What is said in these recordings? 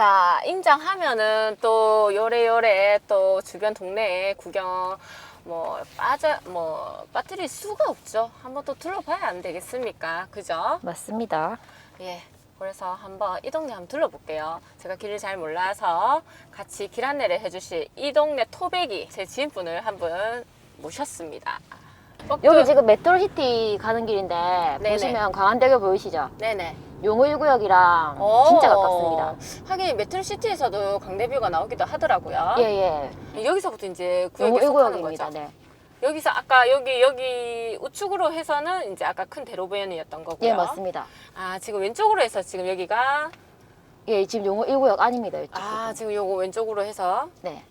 자, 임장하면은 또 요래요래 또 주변 동네에 구경 뭐 빠져 뭐 빠뜨릴 수가 없죠. 한번 또 둘러봐야 안 되겠습니까? 그죠? 맞습니다. 예. 그래서 한번 이 동네 한번 둘러볼게요. 제가 길을 잘 몰라서 같이 길 안내를 해주실 이 동네 토백이 제 지인분을 한 분 모셨습니다. 여기 지금 메트로 시티 가는 길인데 네네. 보시면 광안대교 보이시죠? 네네. 용호 1구역이랑 진짜 가깝습니다. 하긴 메트로시티에서도 강대뷰가 나오기도 하더라고요. 예, 예. 여기서부터 이제 구역에 속하는 1구역입니다. 거죠. 네. 여기서 아까 여기 여기 우측으로 해서는 이제 아까 큰 대로변이었던 거고요. 예, 맞습니다. 아 지금 왼쪽으로 해서 지금 여기가 예, 지금 용호 1구역 아닙니다. 이쪽. 아 지금 요거 왼쪽으로 해서 네.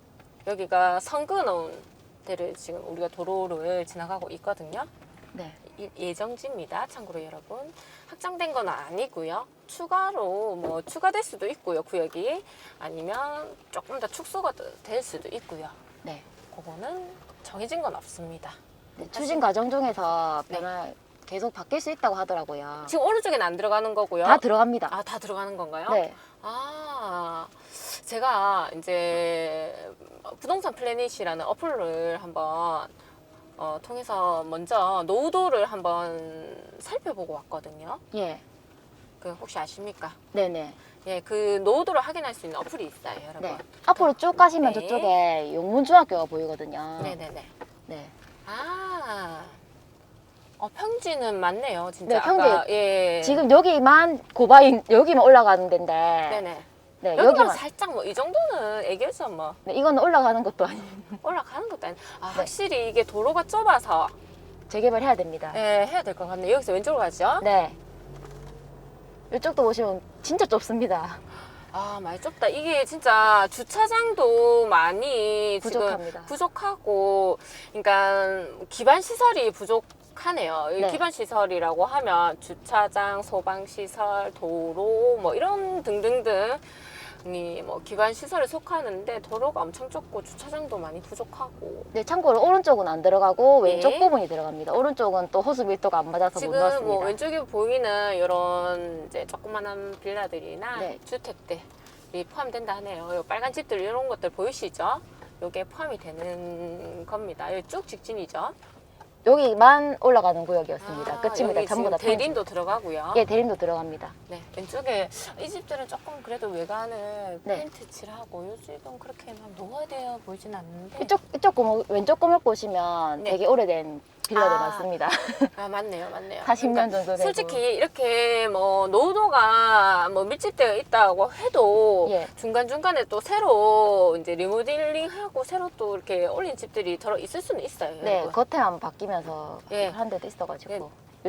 여기가 넣은 데를 지금 우리가 도로를 지나가고 있거든요. 네. 이- 예정지입니다. 참고로 여러분 확장된 건 아니고요. 추가로 뭐 추가될 수도 있고요. 구역이 아니면 조금 더 축소가 될 수도 있고요. 네. 그거는 정해진 건 없습니다. 네, 추진 과정 중에서 네. 변화 계속 바뀔 수 있다고 하더라고요. 지금 오른쪽에는 안 들어가는 거고요. 다 들어갑니다. 아, 다 들어가는 건가요? 네. 아, 제가 이제 부동산 플래닛이라는 어플을 한번 어, 통해서 먼저 노후도를 한번 살펴보고 왔거든요. 예. 그 혹시 아십니까? 네네. 예, 그 노후도를 확인할 수 있는 어플이 있어요, 여러분. 네. 앞으로 쭉 가시면 네. 저쪽에 용문중학교가 보이거든요. 네네네. 네. 아, 어, 평지는 맞네요, 진짜. 네, 평지. 아까, 예. 지금 여기만 고바인 여기만 올라가는 데인데 네네. 네, 여기만 여기만 살짝 뭐 이 정도는 애교죠, 뭐. 네, 이건 올라가는 것도 아니고 올라가는 것도 아니. 아, 네. 확실히 이게 도로가 좁아서 재개발해야 됩니다. 예, 해야 될 것 같네요. 여기서 왼쪽으로 가죠. 네. 이쪽도 보시면 진짜 좁습니다. 아, 많이 좁다. 이게 진짜 주차장도 많이 부족합니다. 부족하고, 그러니까 기반 시설이 부족 하네요. 이 네. 기반 시설이라고 하면 주차장, 소방 시설, 도로 뭐 이런 등등등. 이뭐 기반 시설에 속하는데 도로가 엄청 좁고 주차장도 많이 부족하고 네, 참고로 오른쪽은 안 들어가고 왼쪽 네. 부분이 들어갑니다. 오른쪽은 또 호수 밀도가 안 맞아서 못 지금 넣었습니다. 뭐 왼쪽에 보이는 이런 이제 조그만한 빌라들이나 네. 주택들이 포함된다 하네요. 요 빨간 집들 이런 것들 보이시죠? 요게 포함이 되는 겁니다. 여기 쭉 직진이죠. 여기만 올라가는 구역이었습니다. 아, 끝입니다. 여기 전부 다 지금 대림도 들어가고요. 평지. 예, 대림도 들어갑니다. 네, 왼쪽에 이 집들은 조금 그래도 외관을 네. 페인트 칠하고 요 집은 그렇게 막 노화되어 보이진 않는데 이쪽 이쪽 고목 왼쪽 고목 보시면 네. 되게 오래된 빌라들 아. 아 맞네요, 맞네요. 40년 정도 되고. 솔직히 이렇게 뭐 노후도가 뭐 밀집되어 있다고 해도 예. 중간 중간에 또 새로 이제 리모델링하고 새로 또 이렇게 올린 집들이 들어 있을 수는 있어요. 네, 여러분. 겉에만 바뀌면서 예. 한 데도 있어가지고. 네.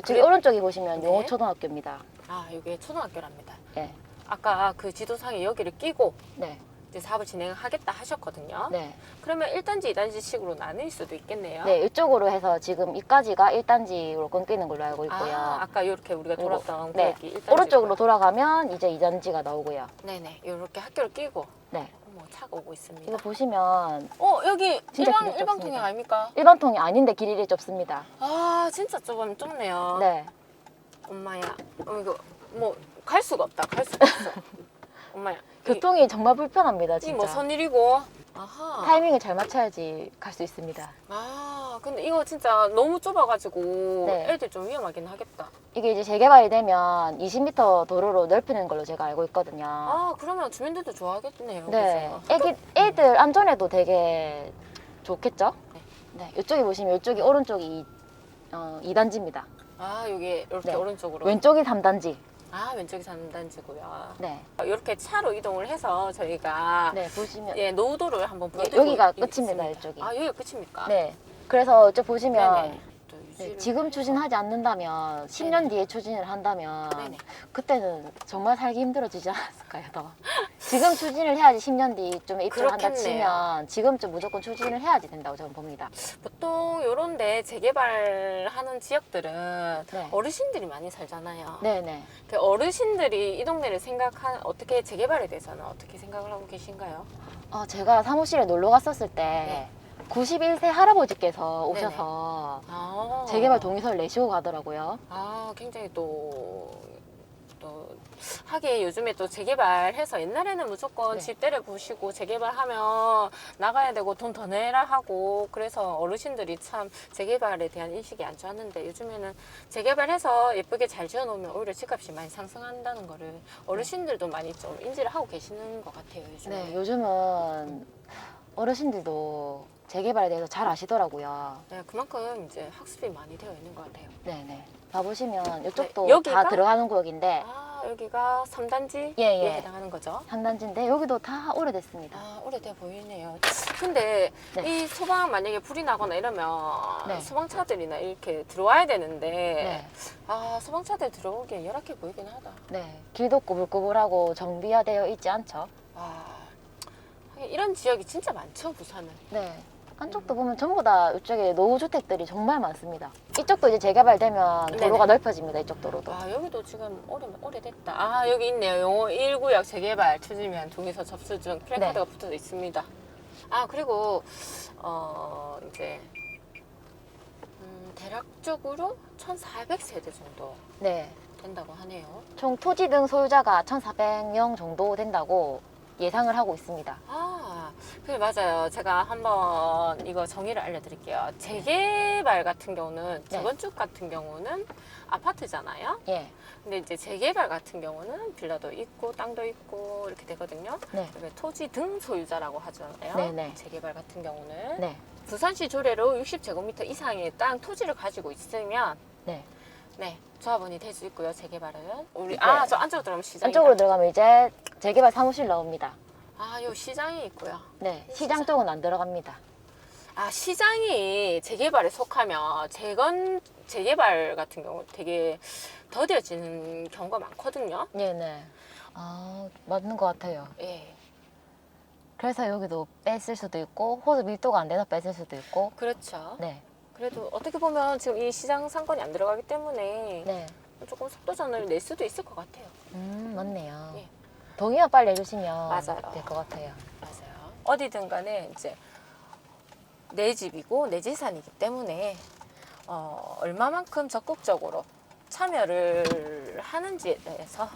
이쪽에 그래- 오른쪽에 보시면 네. 용호초등학교입니다. 아 이게 초등학교랍니다. 네, 아까 그 지도상에 여기를 끼고 네, 이제 사업을 진행하겠다 하셨거든요. 네. 그러면 1단지, 2단지식으로 나눌 수도 있겠네요. 네, 이쪽으로 해서 지금 이까지가 1단지로 끊기는 걸로 알고 있고요. 아, 아까 이렇게 우리가 돌았던 네, 구역이 1단지. 오른쪽으로 돌아가면 이제 2단지가 나오고요. 네네 이렇게 학교를 끼고 네, 어머 차가 오고 있습니다. 이거 보시면 어 여기 진짜 길이 일반 좁습니다. 통행 아닙니까? 일반 통이 아닌데 길이 좁습니다. 아 진짜 좁으면 좁네요. 네, 엄마야, 어, 이거 뭐 갈 수가 없다. 갈 수가 없어. 엄마야. 교통이 정말 불편합니다, 진짜. 이뭐 선일이고. 아하. 타이밍을 잘 맞춰야지 갈 수 있습니다. 아 근데 이거 진짜 너무 좁아가지고 네. 애들 좀 위험하긴 하겠다. 이게 이제 재개발이 되면 20m 도로로 넓히는 걸로 제가 알고 있거든요. 아 그러면 주민들도 좋아하겠네요. 네, 그죠? 애기, 애들 안전에도 되게 좋겠죠? 네, 이쪽에 보시면 이쪽이 오른쪽이 어, 2단지입니다. 아 여기 이렇게 네. 오른쪽으로. 왼쪽이 3단지. 아 왼쪽이 3단지고요. 네, 이렇게 차로 이동을 해서 저희가 네 보시면 예 노후도를 한번 네, 보여드리고 여기가 있- 끝입니다, 있습니다. 이쪽이. 아 여기가 끝입니까? 네. 그래서 저 보시면 네네. 또 네, 유지를- 지금 추진하지 않는다면 10년 네네. 뒤에 추진을 한다면 네네. 그때는 정말 살기 힘들어지지 않았을까요? 더 지금 추진을 해야지 10년 뒤쯤에 입주를 한다 그렇겠네요. 치면 지금쯤 무조건 추진을 해야지 된다고 저는 봅니다. 보통 요런데 재개발하는 지역들은 네. 어르신들이 많이 살잖아요. 네네. 그 어르신들이 이 동네를 생각한 어떻게 재개발에 대해서는 어떻게 생각을 하고 계신가요? 어, 제가 사무실에 놀러 갔었을 때 네. 91세 할아버지께서 오셔서 아. 재개발 동의서를 내시고 가더라고요. 아 굉장히 또, 또또 하게 요즘에 또 재개발해서 옛날에는 무조건 네. 집대를 부시고 재개발하면 나가야 되고 돈 더 내라 하고 그래서 어르신들이 참 재개발에 대한 인식이 안 좋았는데 요즘에는 재개발해서 예쁘게 잘 지어놓으면 오히려 집값이 많이 상승한다는 거를 어르신들도 많이 좀 인지를 하고 계시는 것 같아요 요즘에. 네, 요즘은 어르신들도 재개발에 대해서 잘 아시더라고요. 네, 그만큼 이제 학습이 많이 되어 있는 것 같아요. 네네. 가보시면 이쪽도 네, 여기가? 다 들어가는 구역인데 아 여기가 3단지에 예, 예. 해당하는 거죠? 상단지인데 여기도 다 오래됐습니다. 아 오래돼 보이네요. 근데 네. 이 소방 만약에 불이 나거나 이러면 네. 소방차들이나 이렇게 들어와야 되는데 네. 아 소방차들 들어오기엔 열악해 보이긴 하다. 네. 길도 꾸불꾸불하고 정비화되어 있지 않죠? 와 이런 지역이 진짜 많죠 부산은. 네. 안쪽도 보면 전부 다 이쪽에 노후주택들이 정말 많습니다. 이쪽도 이제 재개발되면. 도로가 넓어집니다. 이쪽 도로도. 아 여기도 지금 오래 오래됐다. 아 여기 있네요. 용호 1구역 재개발 추진위한 동의서 접수 중 플래카드가 네. 붙어 있습니다. 아 그리고 어 이제 음, 대략적으로 1,400세대 정도 네. 된다고 하네요. 총 토지 등 소유자가 1,400명 정도 된다고 예상을 하고 있습니다. 아, 그래 맞아요. 제가 한번 이거 정의를 알려드릴게요. 재개발 같은 경우는 네. 재건축 같은 경우는 아파트잖아요. 예. 근데 이제 재개발 같은 경우는 빌라도 있고 땅도 있고 이렇게 되거든요. 네. 그리고 토지 등 소유자라고 하잖아요. 네네. 재개발 같은 경우는 네. 부산시 조례로 60제곱미터 이상의 땅 토지를 가지고 있으면 네. 네 조합원이 될 수 있고요. 재개발은 우리 네. 아저 안쪽으로 들어가면 시장 안쪽으로 들어가면 이제 재개발 사무실 나옵니다. 아 요 시장이 있고요. 네. 시장. 쪽은 안 들어갑니다. 아 시장이 재개발에 속하면 재건 재개발 같은 경우 되게 더뎌지는 경우가 많거든요. 네네. 아, 맞는 것 같아요. 예. 그래서 여기도 뺐을 수도 있고, 호수 밀도가 안 돼서 뺐을 수도 있고. 그렇죠. 네. 그래도 어떻게 보면 지금 이 시장 상권이 안 들어가기 때문에 네. 조금 속도전을 낼 수도 있을 것 같아요. 음, 맞네요. 예. 동의만 빨리 해주시면 맞아요. 될 것 같아요. 맞아요. 어디든 간에 이제 내 집이고 내 재산이기 때문에 어, 얼마만큼 적극적으로 참여를 하는지에 대해서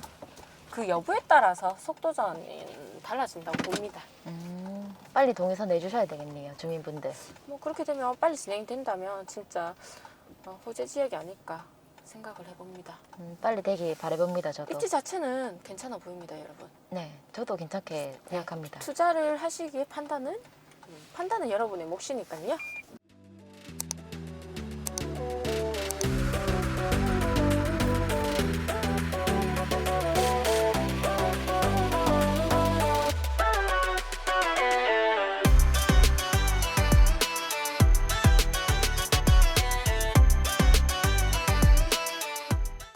그 여부에 따라서 속도전이 달라진다고 봅니다. 음, 빨리 동의서 내주셔야 되겠네요, 주민분들. 뭐 그렇게 되면 빨리 진행된다면 진짜 어, 호재 지역이 아닐까 생각을 해봅니다. 음, 빨리 되길 바라봅니다, 저도. 입지 자체는 괜찮아 보입니다, 여러분. 네, 저도 괜찮게 생각합니다. 투자를 하시기에 판단은 음, 판단은 여러분의 몫이니까요.